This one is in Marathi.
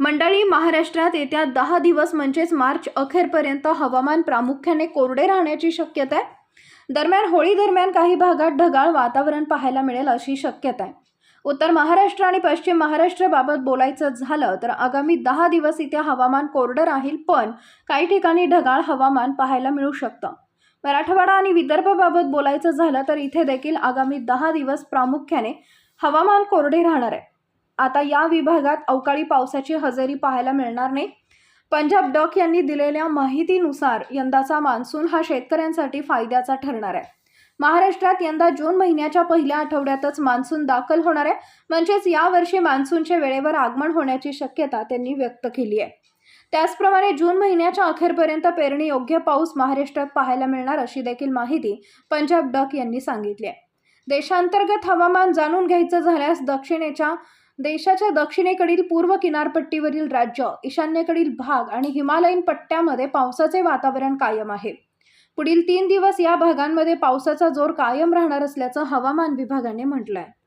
मंडळी महाराष्ट्रात येत्या दहा दिवस म्हणजेच मार्च अखेरपर्यंत हवामान प्रामुख्याने कोरडे राहण्याची शक्यता आहे. दरम्यान होळी दरम्यान काही भागात ढगाळ वातावरण पाहायला मिळेल अशी शक्यता आहे. उत्तर महाराष्ट्र आणि पश्चिम महाराष्ट्राबाबत बोलायचं झालं तर आगामी दहा दिवस इथे हवामान कोरडं राहील पण काही ठिकाणी ढगाळ हवामान पाहायला मिळू शकतं. मराठवाडा आणि विदर्भाबाबत बोलायचं झालं तर इथे देखील आगामी दहा दिवस प्रामुख्याने हवामान कोरडे राहणार आहे. आता या विभागात अवकाळी पावसाची हजेरी पाहायला मिळणार नाही. पंजाब डक यांनी दिलेल्या माहितीनुसार यंदाचा मान्सून हा शेतकऱ्यांसाठी फायद्याचा ठरणार आहे. महाराष्ट्रात यंदा जून महिन्याच्या पहिल्या आठवड्यातच मान्सून दाखल होणार आहे. म्हणजेच यावर्षी मान्सूनचे वेळेवर आगमन होण्याची शक्यता त्यांनी व्यक्त केली आहे. त्याचप्रमाणे जून महिन्याच्या अखेरपर्यंत पेरणी योग्य पाऊस महाराष्ट्रात पाहायला मिळणार अशी देखील माहिती पंजाब डक यांनी सांगितली आहे. देशांतर्गत हवामान जाणून घ्यायचं झाल्यास दक्षिणेच्या देशाच्या दक्षिणेकडील पूर्व किनारपट्टीवरील राज्य ईशान्येकडील भाग आणि हिमालयीन पट्ट्यामध्ये पावसाचे वातावरण कायम आहे. पुढील तीन दिवस या भागांमध्ये पावसाचा जोर कायम राहणार असल्याचं हवामान विभागाने म्हटलं आहे